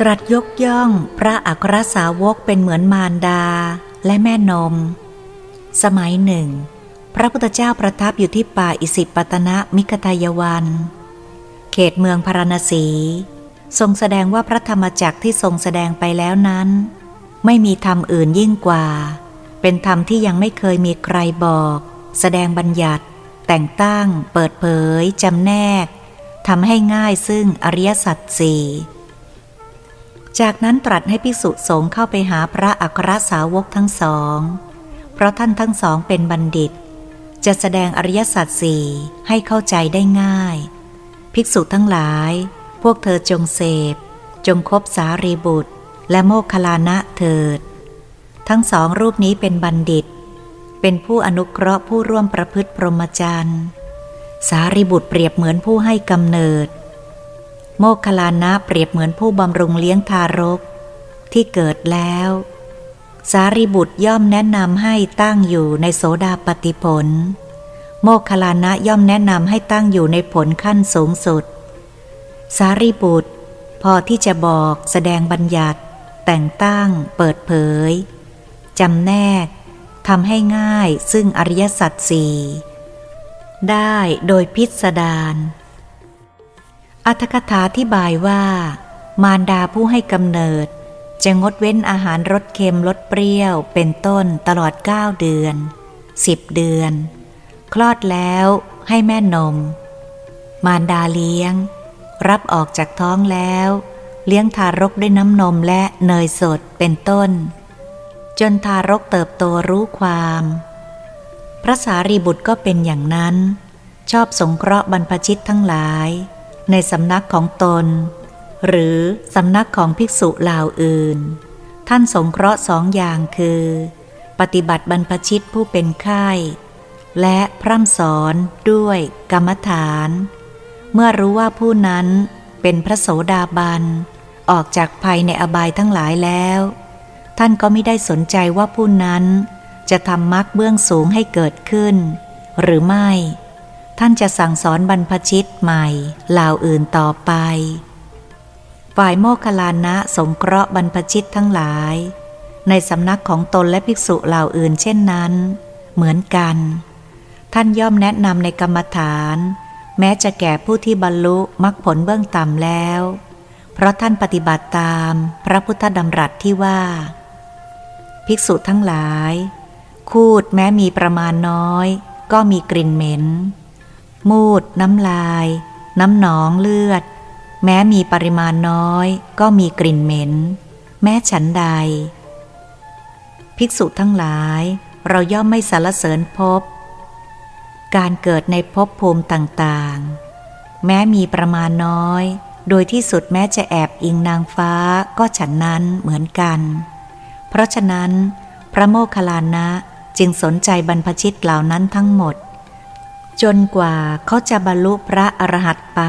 ตรัสยกย่องพระอัครสาวกเป็นเหมือนมารดาและแม่นม สมัยหนึ่ง พระพุทธเจ้าประทับอยู่ที่ป่าอิสิปตนะมิคทายวัน เขตเมืองพาราณสี ทรงแสดงว่าพระธรรมจักรที่ทรงแสดงไปแล้วนั้น ไม่มีธรรมอื่นยิ่งกว่า เป็นธรรมที่ยังไม่เคยมีใครบอก แสดงบัญญัติ แต่งตั้ง เปิดเผยจำแนกทำให้ง่ายซึ่งอริยสัจสี่ จากนั้นตรัสให้ภิกษุสงฆ์เข้าไปหาพระอัครสาวกทั้งสอง เพราะท่านทั้งสองเป็นบัณฑิต จะแสดงอริยสัจสี่ให้เข้าใจได้ง่าย ภิกษุทั้งหลาย พวกเธอจงเสพ จงคบสารีบุตร และโมคคลานะเถิด ทั้งสองรูปนี้เป็นบัณฑิต เป็นผู้อนุเคราะห์ผู้ร่วมประพฤติพรหมจรรย์ สารีบุตรเปรียบเหมือนผู้ให้กำเนิด โมคคลานะเปรียบเหมือนผู้บำรุงเลี้ยงทารก ที่เกิดแล้ว สารีบุตรย่อมแนะนำให้ตั้งอยู่ในโสดาปติผล โมคคลานะย่อมแนะนำให้ตั้งอยู่ในผลขั้นสูงสุด สารีบุตร พอที่จะบอกแสดงบัญญัติ แต่งตั้ง เปิดเผยจำแนกทำให้ง่ายซึ่งอริยสัจสี่ได้โดยพิสดาร อัตถกถาที่บายว่า มารดาผู้ให้กำเนิด จะงดเว้นอาหารรสเค็มรสเปรี้ยวเป็นต้นตลอด 9 เดือน 10 เดือน คลอดแล้วให้แม่นม มารดาเลี้ยง รับออกจากท้องแล้ว เลี้ยงทารกด้วยน้ำนมและเนยสดเป็นต้น จนทารกเติบโตรู้ความ พระสารีบุตรก็เป็นอย่างนั้น ชอบสงเคราะห์บรรพชิตทั้งหลาย ในสำนักของตน หรือสำนักของภิกษุล่าอื่น ท่านสงเคราะห์สองอย่างคือ ปฏิบัติบรรพชิตผู้เป็นไข้และพร่ำสอนด้วยกรรมฐาน เมื่อรู้ว่าผู้นั้นเป็นพระโสดาบัน ออกจากภัยในอบายทั้งหลายแล้ว ท่านก็ไม่ได้สนใจว่าผู้นั้นจะทำมรรคเบื้องสูงให้เกิดขึ้น หรือไม่ ท่านจะสั่งสอนบรรพชิตใหม่เหล่าอื่นต่อไป ฝ่ายโมคลานะสงเคราะห์บรรพชิตทั้งหลาย ในสำนักของตนและภิกษุเหล่าอื่นเช่นนั้น เหมือนกัน ท่านย่อมแนะนำในกรรมฐาน แม้จะแก่ผู้ที่บรรลุมรรคผลเบื้องต่ำแล้ว เพราะท่านปฏิบัติตามพระพุทธดำรัสที่ว่า ภิกษุทั้งหลาย คูดแม้มีประมาณน้อย ก็มีกลิ่นเหม็น มูด น้ำลาย น้ำหนองเลือด แม้มีปริมาณน้อย ก็มีกลิ่นเหม็น แม้ฉันใด ภิกษุทั้งหลาย เราย่อมไม่สรรเสริญพบ การเกิดในภพภูมิต่างๆ แม้มีประมาณน้อย โดยที่สุดแม้จะแอบอิงนางฟ้าก็ฉันนั้นเหมือนกัน เพราะฉะนั้น พระโมคคัลลานะจึงสนใจบรรพชิตเหล่านั้นทั้งหมด จนกว่าเขาจะบรรลุพระอรหันต์ไป